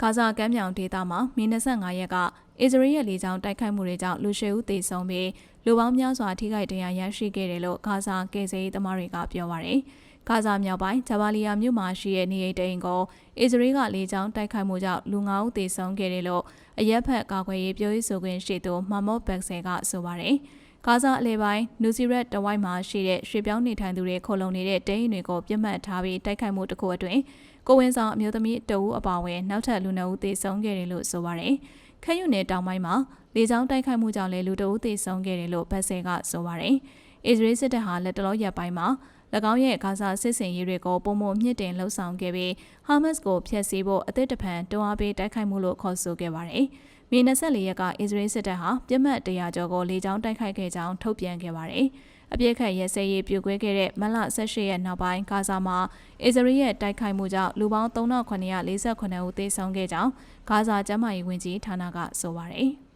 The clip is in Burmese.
ဂါဇာကမ်းမြောင်ဒေသမှာမီ25ရက်ကအစ္စရေးရဲ့လေကြောင်းတိုက်ခိုက်မှုတွေကြောင့်လူရှေဦးသေဆုံးပြီးလူပေါင်းများစွာထိခိုက်ဒဏ်ရာရရှိခဲ့တယ်လို့ဂါဇာကယ်ဆယ်ရေးသမားတွေကပြောပါရယ်။ဂါဇာမြောက်ပိုင်းဂျာဘာလီယာမြို့မှာရှိတဲ့နေအိမ်တိန်ကိုအစ္စရေးကလေကြောင်းတိုက်ခိုက်မှုကြောင့်လူ9ဦးသေဆုံးခဲ့တယ်လို့အရက်ဖက်ကာကွယ်ရေးပြောရေးဆိုခွင့်ရှိသူမာမော့ဘက်ဆယ်ကဆိုပါရယ်။ ဂါဇာအလဲပိုင်းနူစီရက်တဝိုက်မှာရှိတဲ့ရွှေပြောင်းနေထိုင်သူတွေခုံလုံနေတဲ့တိန်တွေကိုပြစ်မှတ်ထားပြီးတိုက်ခိုက်မှုတစ်ခုအတွင်းကိုဝင်းဆောင်အမျိုးသမီးတအူးအပါအဝင်နောက်ထပ်လူနှုတ်သေဆုံးခဲ့တယ်လို့ဆိုပါရယ်။ခက်ရွနယ်တောင်ပိုင်းမှာလေကြောင်းတိုက်ခိုက်မှုကြောင့်လည်းလူတအူးသေဆုံးခဲ့တယ်လို့ဘက်ဆယ်ကဆိုပါရယ်။အစ္စရေးစစ်တပ်ဟာလက်တလောရက်ပိုင်းမှာ၎င်းရဲ့ဂါဇာစစ်စင်ရေးတွေကိုပုံမမြင့်တင်လှုပ်ဆောင်ခဲ့ပြီးဟာမတ်စ်ကိုဖျက်ဆီးဖို့အသစ်တဖန်တွန်းအားပေးတိုက်ခိုက်မှုလို့ခေါ်ဆိုခဲ့ပါတယ်။ မေ24ရက်က အစ္စရေးစစ်တပ်ဟာပြစ်မှတ်တရာကျော်ကိုလေကြောင်းတိုက်ခိုက်ခဲ့ကြောင်းထုတ်ပြန်ခဲ့ပါတယ်။အပြစ်ခတ်ရဲစဲရေးပြိုကွဲခဲ့တဲ့မလ18ရက်နောက်ပိုင်းဂါဇာမှာအစ္စရေးရဲ့တိုက်ခိုက်မှုကြောင့်လူပေါင်း3948ဦးသေဆုံးခဲ့ကြောင်းဂါဇာကျန်းမာရေးဝန်ကြီးဌာနကဆိုပါတယ်။